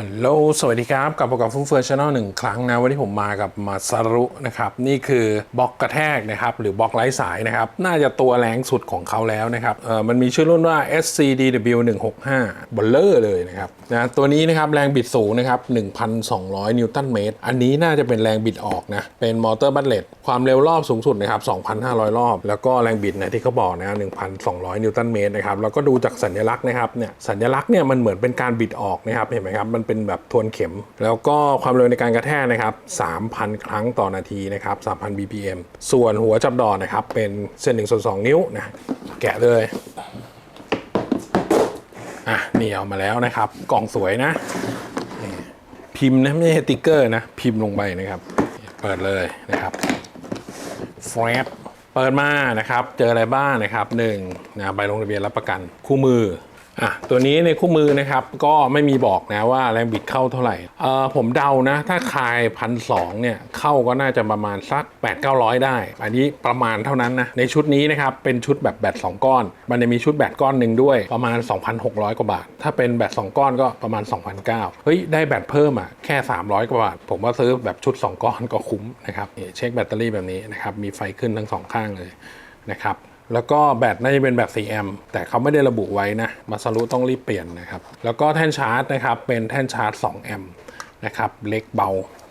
ฮัลโหล สวัสดีครับ กลับมากับฟุ้งเฟือยชาแนลหนึ่งครั้งนะ วันนี้ผมมากับมาซารุนะครับ นี่คือบล็อกกระแทกนะครับ หรือบล็อกไร้สายนะครับ น่าจะตัวแรงสุดของเขาแล้วนะครับ เออมันมีชื่อรุ่นว่า SCDW 165บอลเลอร์เลยนะครับ นะ ตัวนี้นะครับ แรงบิดสูงนะครับ 1,200 นิวตันเมตร อันนี้น่าจะเป็นแรงบิดออกนะ เป็นมอเตอร์บัตเลตความเร็วรอบสูงสุดนะครับ 2,500 รอบ แล้วก็แรงบิดนะที่เขาบอกนะ1,200 นิวตันเมตรนะครับ แล้วก็ดูจากสัญลักษณ์นะครับ เนี่ย สัญลักษณ์เนี่ยมันเหมือนเป็นการบิดออกนะครับ เห็นไหมครับ มันเป็นแบบทวนเข็ม แล้วก็ความเร็วในการกระแทกนะครับ 3,000 ครั้งต่อนาทีนะครับ 3,000 BPM ส่วนหัวจับดอกนะครับ เป็นเส้นหนึ่งส่วนสองนิ้วนะแกะเลยอะนี่เอามาแล้วนะครับ กล่องสวยนะ พิมพ์นะไม่ใช่สติ๊กเกอร์นะ พิมพ์ลงไปนะครับ เปิดเลยนะครับแฟบเปิดมานะครับ เจออะไรบ้างนะครับหนึ่งนะใบลงทะเบียนรับประกัน คู่มือ อะตัวนี้ในคู่มือนะครับก็ไม่มีบอกนะว่าแรงบิดเข้าเท่าไหร่เออผมเดานะ ถ้าคลายพันสองเนี่ยเข้าก็น่าจะประมาณสัก 8 9 0 0 ได้ อันนี้ประมาณเท่านั้นนะ ในชุดนี้นะครับ เป็นชุดแบบแบต2ก้อน มันจะมีชุดแบตก้อนหนึ่งด้วยประมาณ 2,600 กว่าบาท ถ้าเป็นแบต2ก้อนก็ประมาณ 2,900เฮ้ยได้แบตเพิ่มอะแค่ 300 กว่าบาท ผมว่าซื้อแบบชุด 2 ก้อนก็คุ้มนะครับเช็คแบตเตอรี่แบบนี้นะครับมีไฟขึ้นทั้งสองข้างเลยนะครับ แล้วก็แบตน่าจะเป็นแบบ 4 แอมป์แต่เขาไม่ได้ระบุไว้นะมาสรุต้องรีบเปลี่ยนนะครับ แล้วก็แท่นชาร์จนะครับ เป็นแท่นชาร์จ 2 แอมป์นะครับ เล็กเบา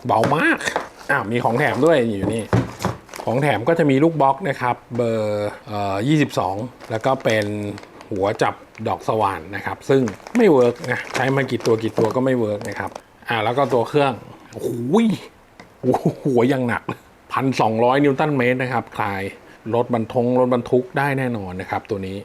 เบามาก อ้าว มีของแถมด้วยอยู่นี่ ของแถมก็จะมีลูกบล็อกนะครับ เบอร์เอ่อ22 แล้วก็เป็นหัวจับดอกสว่านนะครับ ซึ่งไม่เวิร์กนะ ใช้มากี่ตัวกี่ตัวก็ไม่เวิร์กนะครับ อ่า แล้วก็ตัวเครื่องโอ้ยหหัวยังหนักพันสองร้อยนิวตันเมตรนะครับคลาย รถบรรทุกรถบรรทุกได้แน่นอนนะครับ ตัวนี้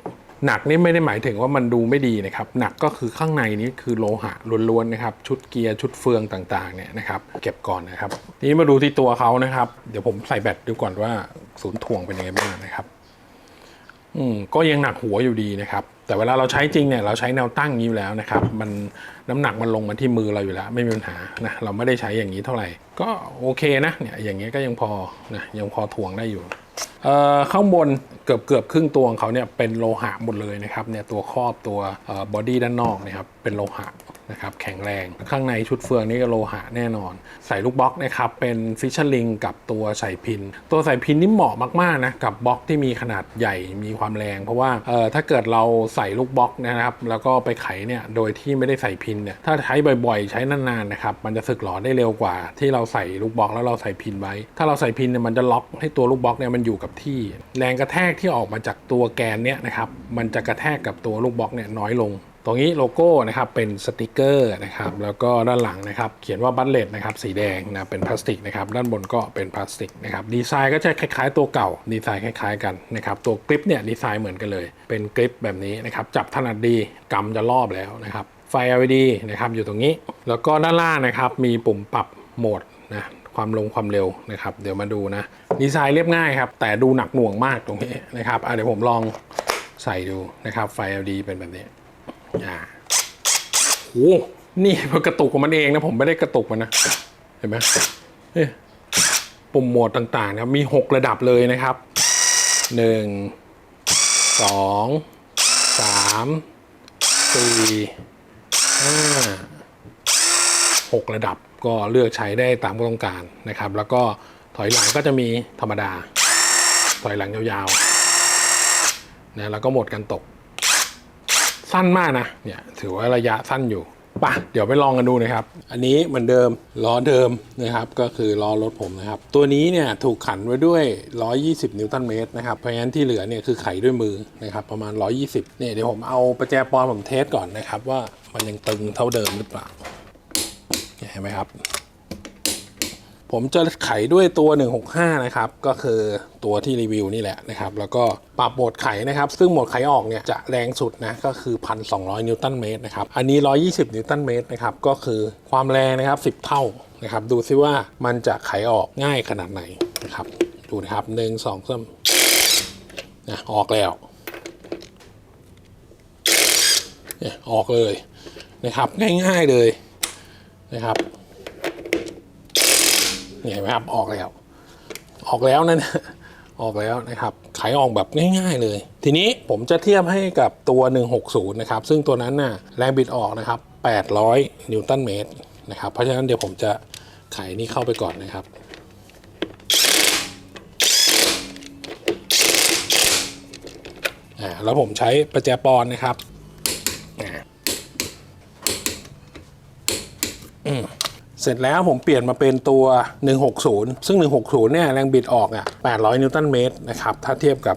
หนักนี่ไม่ได้หมายถึงว่ามันดูไม่ดีนะครับ หนักก็คือข้างในนี้คือโลหะล้วนๆนะครับ ชุดเกียร์ชุดเฟืองต่างๆเนี่ยนะครับ เก็บก่อนนะครับทีนี้มาดูที่ตัวเขานะครับ เดี๋ยวผมใส่แบตดูก่อนว่าศูนย์ถ่วงเป็นยังไงบ้างนะครับ อืมก็ยังหนักหัวอยู่ดีนะครับ แต่เวลาเราใช้จริงเนี่ยเราใช้แนวตั้งนี้อยู่แล้วนะครับ มันน้ำหนักมันลงมาที่มือเราอยู่แล้ว ไม่มีปัญหานะเราไม่ได้ใช้อย่างนี้เท่าไหร่ ก็โอเคนะเนี่ยอย่างเงี้ยก็ยังพอนะยังพอถ่วงได้อยู่ ข้างบนเกือบเกือบครึ่งตัวของเขาเนี่ยเป็นโลหะหมดเลยนะครับเนี่ยตัวครอบตัวบอดี้ด้านนอกนะครับเป็นโลหะ นะครับแข็งแรง ข้างในชุดเฟืองนี่ก็โลหะแน่นอน ใส่ลูกบล็อกนะครับ เป็นฟิชเชอร์ลิงกับตัวใส่พิน ตัวใส่พินนี่เหมาะมากๆนะกับบล็อกที่มีขนาดใหญ่มีความแรง เพราะว่าเอ่อถ้าเกิดเราใส่ลูกบล็อกนะครับแล้วก็ไปไขเนี่ยโดยที่ไม่ได้ใส่พินเนี่ยถ้าใช้บ่อยๆ ใช้นานๆนะครับมันจะสึกหลอได้เร็วกว่า ที่เราใส่ลูกบล็อกแล้วเราใส่พินไว้ ถ้าเราใส่พินเนี่ยมันจะล็อกให้ตัวลูกบล็อกเนี่ยมันอยู่กับที่ แรงกระแทกที่ออกมาจากตัวแกนเนี่ยนะครับมันจะกระแทกกับตัวลูกบล็อกเนี่ยน้อยลง ตรงนี้โลโก้นะครับเป็นสติกเกอร์นะครับแล้วก็ด้านหลังนะครับเขียนว่าบัตเลตนะครับสีแดงนะเป็นพลาสติกนะครับด้านบนก็เป็นพลาสติกนะครับดีไซน์ก็จะคล้ายๆตัวเก่าดีไซน์คล้ายๆกันนะครับตัวกริปเนี่ยดีไซน์เหมือนกันเลย เป็นกริปแบบนี้นะครับจับถนัดดีกำจะรอบแล้วนะครับไฟ LED นะครับอยู่ตรงนี้ แล้วก็ด้านล่างนะครับมีปุ่มปรับโหมดนะความลงความเร็วนะครับเดี๋ยวมาดูนะดีไซน์เรียบง่ายครับแต่ดูหนักหน่วงมากตรงนี้นะครับเดี๋ยวผมลองใส่ดูนะครับไฟ LED เป็นแบบนี้ อ่าโอ้นี่มันกระตุกของมันเองนะผมไม่ได้กระตุกมันนะ เห็นไหมเอ๊ะปุ่มโหมดต่างๆนะมี 6 ระดับเลยนะครับ 1 2 3 4 5 6 ระดับก็เลือกใช้ได้ตามต้องการนะครับ แล้วก็ถอยหลังก็จะมีธรรมดา ถอยหลังยาวๆนะแล้วก็หมดการตก สั้นมากนะเนี่ยถือว่าระยะสั้นอยู่ปะเดี๋ยวไปลองกันดูนะครับ อันนี้เหมือนเดิมล้อเดิมนะครับ ก็คือล้อรถผมนะครับ ตัวนี้เนี่ยถูกขันไว้ด้วย 120 นิวตันเมตรนะครับ เพราะฉะนั้นที่เหลือเนี่ยคือไขด้วยมือนะครับประมาณ 120 เนี่ยเดี๋ยวผมเอาประแจปอนผมเทสก่อนนะครับ ว่ามันยังตึงเท่าเดิมหรือเปล่าเห็นไหมครับ ผมจะไขด้วยตัว 165 นะครับ ก็คือตัวที่รีวิวนี่แหละนะครับ แล้วก็ปรับโหมดไขนะครับ ซึ่งโหมดไขออกเนี่ยจะแรงสุดนะ ก็คือ 1,200 นิวตันเมตรนะครับ อันนี้ 120 นิวตันเมตรนะครับ ก็คือความแรงนะครับ 10 เท่านะครับ ดูซิว่ามันจะไขออกง่ายขนาดไหนนะครับ ดูนะครับหนึ่งสอนะออกแล้วเนี่ยออกเลยนะครับ ง่ายๆเลยนะครับ นี่ยเห็นไหมครับออกแล้ว ออกแล้วนั่นออกแล้วนะครับขายออกแบบง่ายๆเลย ทีนี้ผมจะเทียบให้กับตัว 160 นะครับ ซึ่งตัวนั้นน่ะแรงบิดออกนะครับ 800 นิวตันเมตรนะครับ เพราะฉะนั้นเดี๋ยวผมจะไขนี่เข้าไปก่อนนะครับอ่าแล้วผมใช้ประแจปอนนะครับอ่าอืม เสร็จแล้วผมเปลี่ยนมาเป็นตัว 160 ซึ่ง 160 เนี่ยแรงบิดออกอะ800 นิวตันเมตรนะครับ ถ้าเทียบกับ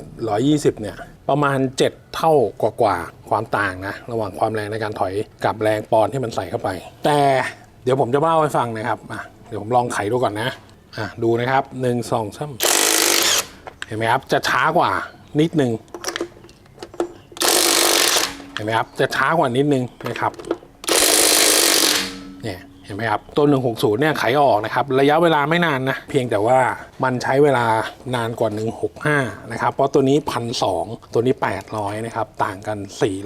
120 เนี่ยประมาณ 7 เท่ากว่ากว่าความต่างนะ ระหว่างความแรงในการถอยกับแรงปอนที่มันใส่เข้าไป แต่เดี๋ยวผมจะเล่าให้ฟังนะครับอะเดี๋ยวผมลองไขดูก่อนนะอะดูนะครับ 1 2 3 เห็นไหมครับ จะช้ากว่านิดนึง เห็นไหมครับ จะช้ากว่านิดนึงนะครับ เห็นไหมครับ ตัว 160 เนี่ยไขออกนะครับ ระยะเวลาไม่นานนะ เพียงแต่ว่ามันใช้เวลานานกว่า 165 นะครับ เพราะตัวนี้พันสตัวนี้ 800 นะครับ ต่างกัน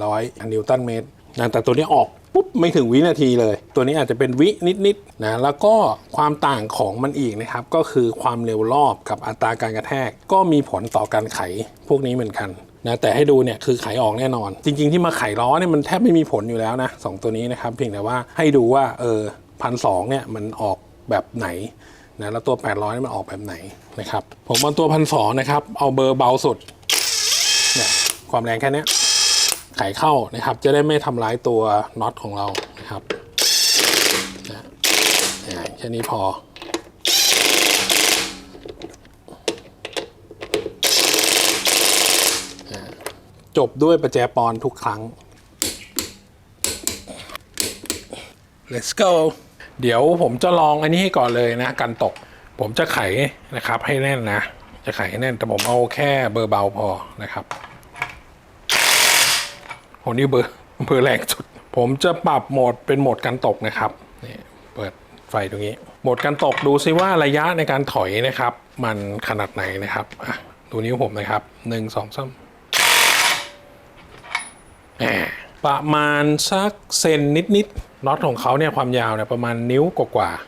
400 นิวตันเมตรนะแต่ตัวนี้ออกปุ๊บไม่ถึงวินาทีเลย ตัวนี้อาจจะเป็นวินิดๆนะแล้วก็ความต่างของมันอีกนะครับ ก็คือความเร็วรอบกับอัตราการกระแทก ก็มีผลต่อการไขพวกนี้เหมือนกันนะแต่ให้ดูเนี่ยคือไขออกแน่นอน จริง ๆ ที่มาไขล้อเนี่ยมันแทบไม่มีผลอยู่แล้วนะสองตัวนี้นะครับ เพียงแต่ว่าให้ดูว่าเออ พันสเนี่ยมันออกแบบไหนนะแล้วตัว 800นี่มันออกแบบไหนนะครับผมเอาตัวพันสนะครับเอาเบอร์เบาสุดเนี่ยความแรงแค่นี้ไขเข้านะครับ จะได้ไม่ทำร้ายตัวน็อตของเรานะครับนะเนี่ยแค่นี้พอจบด้วยประแจปอนทุกครั้ง let's go เดี๋ยวผมจะลองอันนี้ให้ก่อนเลยนะกันตก ผมจะไขนะครับให้แน่นนะ จะไขให้แน่นแต่ผมเอาแค่เบอร์เบาพอนะครับโหนี่เบอร์เบอร์แรงสุด ผมจะปรับโหมดเป็นโหมดกันตกนะครับนี่เปิดไฟตรงนี้ โหมดกันตกดูซิว่าระยะในการถอยนะครับ มันขนาดไหนนะครับอะดูนิ้วผมนะครับหนึ่งสองสามแหมประมาณสักเซนนิดๆ น็อตของเขาเนี่ยความยาวเนี่ยประมาณนิ้วกว่าๆ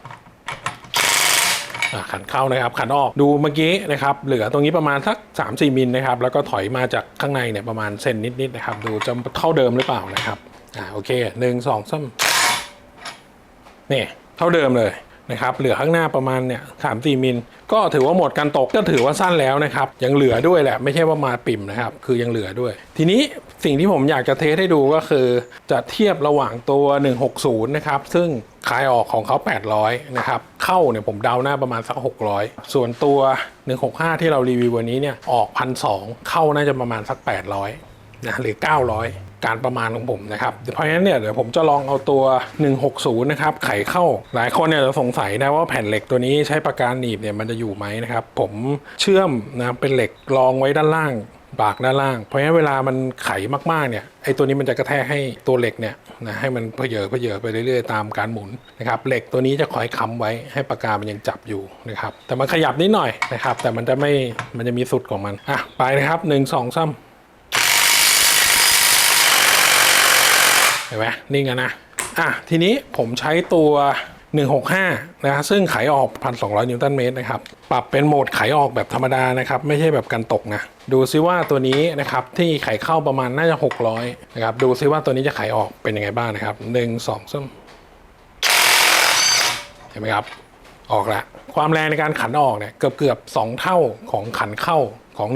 อะขันเข้านะครับขันออกดูเมื่อกี้นะครับเหลือตรงนี้ประมาณสัก 3-4มิลนะครับแล้วก็ถอยมาจากข้างในเนี่ยประมาณเซนนิดๆนะครับดูจะเท่าเดิมหรือเปล่านะครับอ่าโอเคหนึ่งสองสามนี่เท่าเดิมเลย นะครับเหลือข้างหน้าประมาณเนี่ยสามสี่มิล ก็ถือว่าหมดการตกก็ถือว่าสั้นแล้วนะครับ ยังเหลือด้วยแหละ ไม่ใช่ว่ามาปิ่มนะครับ คือยังเหลือด้วย ทีนี้สิ่งที่ผมอยากจะเทสให้ดูก็คือ จะเทียบระหว่างตัว 160 นะครับ ซึ่งขายออกของเขา 800 นะครับ เข้าเนี่ยผมเดาหน้าประมาณสัก 600 ส่วนตัว 165 ที่เรารีวิววันนี้เนี่ยออก 1,200 เข้าน่าจะประมาณสัก 800นะหรือ 900 การประมาณของผมนะครับเพราะฉะนั้นเนี่ยเดี๋ยวผมจะลองเอาตัว 160 นะครับไขเข้า หลายคนเนี่ยจะสงสัยนะว่าแผ่นเหล็กตัวนี้ใช้ประการหนีบเนี่ยมันจะอยู่ไหมนะครับผมเชื่อมนะเป็นเหล็กรองไว้ด้านล่างบากด้านล่าง เพราะฉะนั้นเวลามันไขมากๆเนี่ยไอ้ตัวนี้มันจะกระแทกให้ตัวเหล็กเนี่ยนะให้มันเพเยอเพเยอไปเรื่อยๆตามการหมุนนะครับเหล็กตัวนี้จะคอยค้ำไว้ให้ปากกามันยังจับอยู่นะครับแต่มันขยับนิดหน่อยนะครับแต่มันจะไม่มันจะมีสุดของมันอะไปนะครับ 1 2 3 ห็นไหมนิ่งกันะอะทีนี้ผมใช้ตัว 165 นะซึ่งไขออก 1,200 นิวตันเมตรนะครับ ปรับเป็นโหมดไขออกแบบธรรมดานะครับ ไม่ใช่แบบกันตกนะ ดูซิว่าตัวนี้นะครับ ที่ไขเข้าประมาณน่าจะ 600 นะครับ ดูซิว่าตัวนี้จะไขออกเป็นยังไงบ้างนะครับ 1 2 3เห็นไหมครับ ออกละความแรงในการขันออกเนี่ยเกือบเกือบๆ2เท่าของขันเข้าของ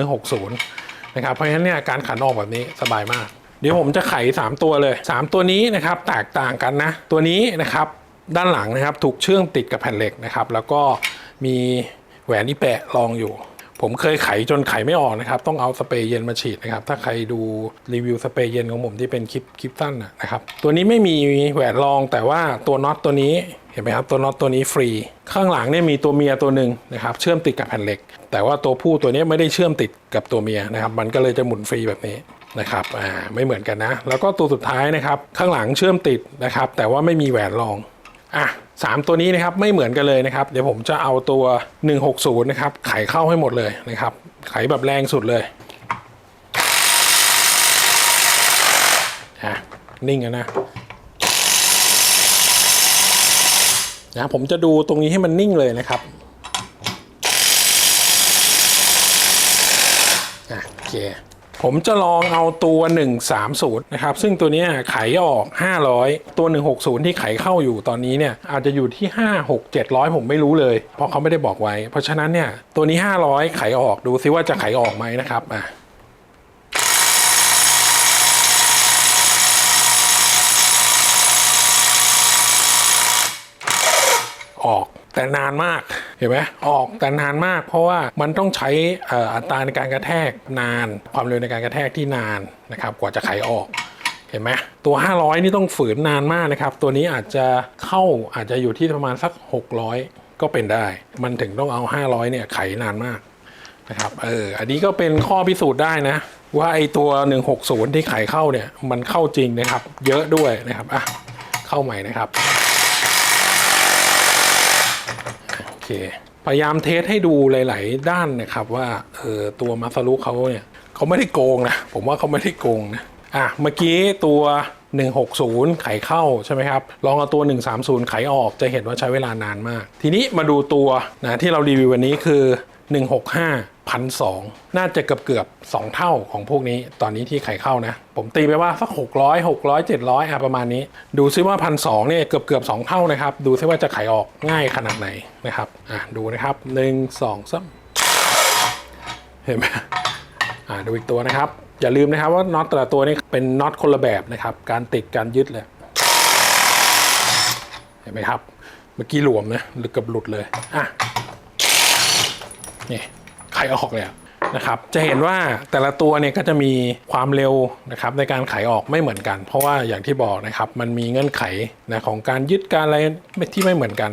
160 นะครับ เพราะฉะนั้นเนี่ยการขันออกแบบนี้สบายมาก เดี๋ยวผมจะไข 3 ตัวเลย 3 ตัวนี้นะครับแตกต่างกันนะ ตัวนี้นะครับด้านหลังนะครับถูกเชื่อมติดกับแผ่นเหล็กนะครับ แล้วก็มีแหวนที่แปะรองอยู่ ผมเคยไขจนไขไม่ออกนะครับ ต้องเอาสเปรย์เย็นมาฉีดนะครับ ถ้าใครดูรีวิวสเปรย์เย็นของผมที่เป็นคลิปคลิปสั้นนะนะครับ ตัวนี้ไม่มีแหวนรองแต่ว่าตัวน็อตตัวนี้เห็นไหมครับตัวน็อตตัวนี้ฟรี ข้างหลังเนี่ยมีตัวเมียตัวหนึ่งนะครับ เชื่อมติดกับแผ่นเหล็ก แต่ว่าตัวผู้ตัวนี้ไม่ได้เชื่อมติดกับตัวเมียนะครับ มันก็เลยจะหมุนฟรีแบบนี้ นะครับอ่าไม่เหมือนกันนะ แล้วก็ตัวสุดท้ายนะครับข้างหลังเชื่อมติดนะครับ แต่ว่าไม่มีแหวนรองอะสามตัวนี้นะครับไม่เหมือนกันเลยนะครับ เดี๋ยวผมจะเอาตัว 160 นะครับ ไขเข้าให้หมดเลยนะครับ ไขแบบแรงสุดเลยอะนิ่งกันนะนะผมจะดูตรงนี้ให้มันนิ่งเลยนะครับอะโอเค ผมจะลองเอาตัว 130 นะครับ ซึ่งตัวนี้ขายออก 500 ตัว 160 ที่ขายเข้าอยู่ตอนนี้เนี่ยอาจจะอยู่ที่ 5 6 700 ผมไม่รู้เลย เพราะเขาไม่ได้บอกไว้ เพราะฉะนั้นเนี่ยตัวนี้ 500 ขายออกดูซิว่าจะขายออกไหมนะครับอะออก แต่นานมากเห็นไหมออกแต่นานมากเพราะว่ามันต้องใช้อัตราในการกระแทกนาน ความเร็วในการกระแทกที่นานนะครับ กว่าจะไขออกเห็นไหมตัว 500 นี่ต้องฝืนนานมากนะครับ ตัวนี้อาจจะเข้าอาจจะอยู่ที่ประมาณสัก 600 ก็เป็นได้ มันถึงต้องเอา 500 เนี่ยไขนานมากนะครับเอออันนี้ก็เป็นข้อพิสูจน์ได้นะ ว่าไอตัว 160 ที่ไขเข้าเนี่ยมันเข้าจริงนะครับ เยอะด้วยนะครับอะเข้าใหม่นะครับ โอ เคพยายามเทสให้ดูหลาย ๆ ด้านนะครับว่าเออตัวมาซารุเขาเนี่ยเขาไม่ได้โกงนะผมว่าเขาไม่ได้โกงนะอะเมื่อกี้ตัว 160 ไขเข้าใช่ไหมครับ ลองเอาตัว 130 ไขออกจะเห็นว่าใช้เวลานานมาก ทีนี้มาดูตัวนะที่เรารีวิววันนี้คือ 165 พันสองน่าจะเกือบเกือบๆ2เท่าของพวกนี้ ตอนนี้ที่ไข่เข้านะ ผมตีไปว่าสัก600 600 700อะประมาณนี้ ดูซิว่าพันสองเนี่ยเกือบเกือบๆ2เท่านะครับ ดูซิว่าจะไขออกง่ายขนาดไหนนะครับอะดูนะครับ1 2 3เห็นไหมอะดูอีกตัวนะครับ อย่าลืมนะครับว่าน็อตแต่ละตัวนี่เป็นน็อตคนละแบบนะครับ การติดการยึดเลยเห็นไหมครับ เมื่อกี้หลวมนะหรือเกือบหลุดเลยอะนี่ ไขออกเลยนะครับจะเห็นว่าแต่ละตัวเนี่ยก็จะมีความเร็วนะครับในการไขออกไม่เหมือนกัน เพราะว่าอย่างที่บอกนะครับมันมีเงื่อนไขนะของการยึดการอะไรที่ไม่เหมือนกัน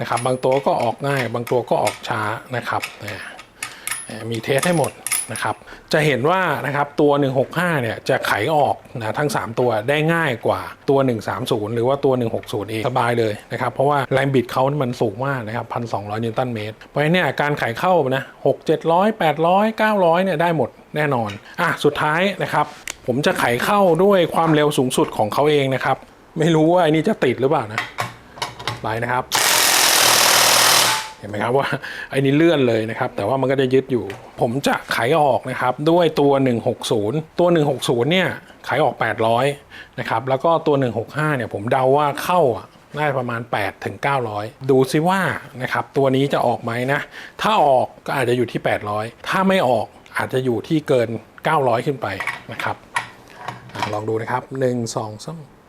นะครับบางตัวก็ออกง่าย บางตัวก็ออกช้านะครับเนี่ยมีเทสให้หมด นะครับจะเห็นว่านะครับตัว 165 เนี่ยจะไขออกนะทั้ง 3 ตัวได้ง่ายกว่าตัว 130 หรือว่าตัว 160 เองสบายเลยนะครับเพราะว่าแรงบิดเขามันสูงมากนะครับ 1,200 นิวตันเมตร เพราะฉะนั้นเนี่ยการไขเข้านะ6 700 800 900 เนี่ยได้หมดแน่นอนอะสุดท้ายนะครับ ผมจะไขเข้าด้วยความเร็วสูงสุดของเขาเองนะครับ ไม่รู้ว่าไอ้นี่จะติดหรือเปล่านะไปนะครับ เห็นไหมครับว่าไอ้นี่เลื่อนเลยนะครับ แต่ว่ามันก็จะยึดอยู่ ผมจะขายออกนะครับด้วยตัว 160 ตัว 160 เนี่ยขายออก 800นะครับแล้วก็ตัว 165 เนี่ยผมเดาว่าเข้าอะน่าจะประมาณ 8 ถึง 900 ดูซิว่านะครับตัวนี้จะออกไหมนะ ถ้าออกก็อาจจะอยู่ที่ 800 ถ้าไม่ออกอาจจะอยู่ที่เกิน 900 ขึ้นไปนะครับอลองดูนะครับ 1 2 3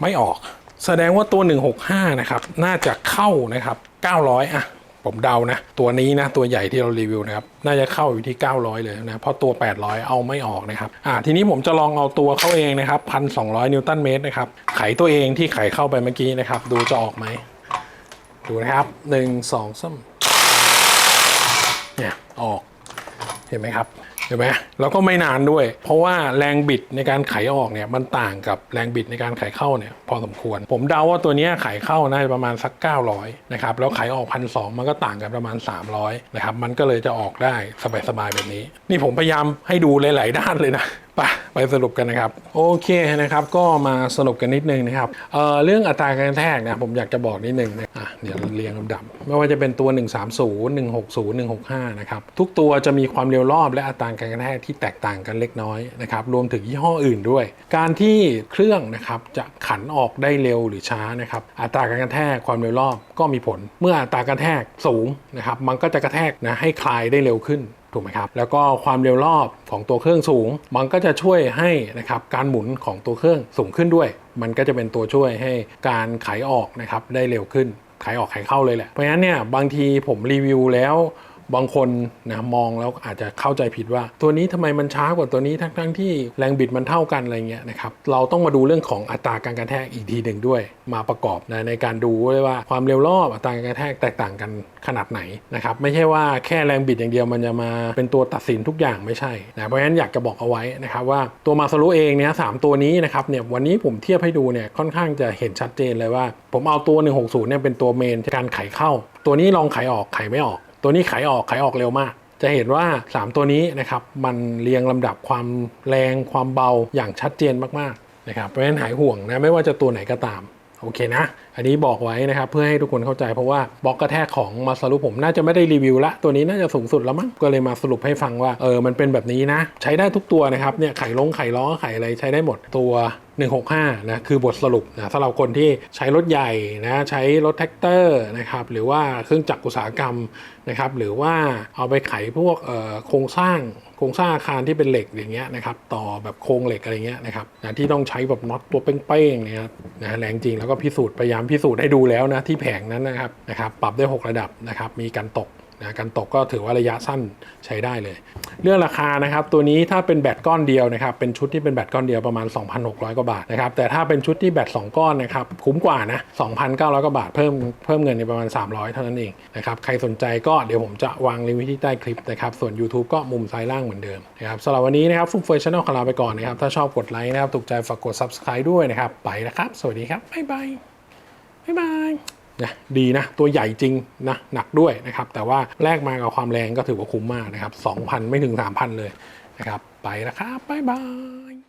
ไม่ออก แสดงว่าตัว 165 นะครับ น่าจะเข้านะครับ 900 อะ ผมเดานะ ตัวนี้นะ ตัวใหญ่ที่เรารีวิวนะครับ น่าจะเข้าอยู่ที่ 900 เลยนะ เพราะตัว 800 เอาไม่ออกนะครับ อ่า ทีนี้ผมจะลองเอาตัวเขาเองนะครับ 1,200 นิวตันเมตรนะครับ ไขตัวเองที่ไขเข้าไปเมื่อกี้นะครับ ดูจะออกไหม ดูนะครับ 1 2 3เนี่ย ออก เห็นไหมครับ เห็นไหมแล้วก็ไม่นานด้วย เพราะว่าแรงบิดในการไขออกเนี่ยมันต่างกับแรงบิดในการไขเข้าเนี่ยพอสมควร ผมเดาว่าตัวนี้ยไขเข้าน่าจะประมาณสัก 900นะครับแล้วไขออกพันสมันก็ต่างกันประมาณ 300นะครับมันก็เลยจะออกได้สบายๆแบบนี้ นี่ผมพยายามให้ดูหลาย ๆ ด้านเลยนะ ปไปสรุปกันนะครับ โอเคนะครับ ก็มาสรุปกันนิดนึงนะครับเเรื่องอัตราการกระแทกนะผมอยากจะบอกนิดนึงนะอะเดี๋ยวเรียงลำดับ ไม่ว่าจะเป็นตัว 130 160 165 นะครับ ทุกตัวจะมีความเร็วรอบและอัตราการกระแทกที่แตกต่างกันเล็กน้อยนะครับรวมถึงยี่ห้ออื่นด้วย การที่เครื่องนะครับจะขันออกได้เร็วหรือช้านะครับอัตราการกระแทกความเร็วรอบก็มีผล เมื่ออัตรากระแทกสูงนะครับมันก็จะกระแทกนะให้คลายได้เร็วขึ้น ถูกไหมครับแล้วก็ความเร็วรอบของตัวเครื่องสูง มันก็จะช่วยให้นะครับการหมุนของตัวเครื่องสูงขึ้นด้วย มันก็จะเป็นตัวช่วยให้การไขออกนะครับได้เร็วขึ้นขายออกขายเข้าเลยแหละเพราะฉะนั้นเนี่ยบางทีผมรีวิวแล้ว บางคนนะมองแล้วอาจจะเข้าใจผิดว่า ตัวนี้ทำไมมันช้ากว่าตัวนี้ทั้งทั้งๆที่แรงบิดมันเท่ากันอะไรเงี้ยนะครับเราต้องมาดูเรื่องของอัตราการกระแทกอีกทีหนึ่งด้วย มาประกอบนะในการดูด้วยว่าความเร็วรอบอัตราการกระแทกแตกต่างกันขนาดไหนนะครับไม่ใช่ว่าแค่แรงบิดอย่างเดียวมันจะมาเป็นตัวตัดสินทุกอย่างไม่ใช่นะเพราะฉะนั้นอยากจะบอกเอาไว้นะครับว่าตัวมาซารุเองเนี่ยสามตัวนี้นะครับเนี่ยวันนี้ผมเทียบให้ดูเนี่ยค่อนข้างจะเห็นชัดเจนเลยว่า ผมเอาตัว 160เนี่ยเป็นตัวเมนการไขเข้า ตัวนี้ลองไขออกไขไม่ออก ตัวนี้ไขออกไขออกเร็วมาก จะเห็นว่า 3 ตัวนี้นะครับมันเรียงลำดับความแรงความเบาอย่างชัดเจนมากๆนะครับเพราะฉะนั้นหายห่วงนะไม่ว่าจะตัวไหนก็ตามโอเคนะ อันนี้บอกไว้นะครับเพื่อให้ทุกคนเข้าใจเพราะว่าบล็อกกระแทกของมาสรุปผมน่าจะไม่ได้รีวิวละ ตัวนี้น่าจะสูงสุดแล้วมั้งก็เลยมาสรุปให้ฟังว่าเออมันเป็นแบบนี้นะ ใช้ได้ทุกตัวนะครับเนี่ยไขลงไขล้อไขอะไรใช้ได้หมดตัว 165นะคือบทสรุปนะสำหรับคนที่ใช้รถใหญ่นะใช้รถแท็กเตอร์นะครับหรือว่าเครื่องจักรอุตสาหกรรมนะครับหรือว่าเอาไปไขพวกโครงสร้างโครงสร้างอาคารที่เป็นเหล็กอย่างเงี้ยนะครับต่อแบบโครงเหล็กอะไรเงี้ยนะครับนะที่ต้องใช้แบบน็อตตัวเป้งๆเนี่ยนะแรงจริงแล้วก็พิสูจน์พยายามพิสูจน์ให้ดูแล้วนะที่แผงนั้นนะครับนะครับปรับได้ 6 ระดับนะครับมีการตก นะการตกก็ถือว่าระยะสั้นใช้ได้เลย เรื่องราคานะครับตัวนี้ถ้าเป็นแบตก้อนเดียวนะครับเป็นชุดที่เป็นแบตก้อนเดียวประมาณ 2,600 กว่าบาทนะครับแต่ถ้าเป็นชุดที่แบต2ก้อนนะครับคุ้มกว่านะ2,900 กว่าบาทเพิ่มเพิ่มเงินในประมาณ 300 เท่านั้นเองนะครับใครสนใจก็เดี๋ยวผมจะวางลิงก์ไว้ที่ใต้คลิปนะครับส่วน YouTube ก็มุมซ้ายล่างเหมือนเดิมนะครับสำหรับวันนี้นะครับฟุกเฟอร์ชันลของเราไปก่อนนะครับถ้าชอบกดไลค์นะครับถูกใจฝากกด Subscribe ด้วยนะครับไปแล้วครับ สวัสดีครับบ๊ายบายบ๊ายบาย นะดีนะ ตัวใหญ่จริงนะหนักด้วยนะครับ แต่ว่าแลกมากับความแรงก็ถือว่าคุ้มมากนะครับ 2,000 ไม่ถึง 3,000 เลยนะครับ ไปแล้วครับ บ๊ายบาย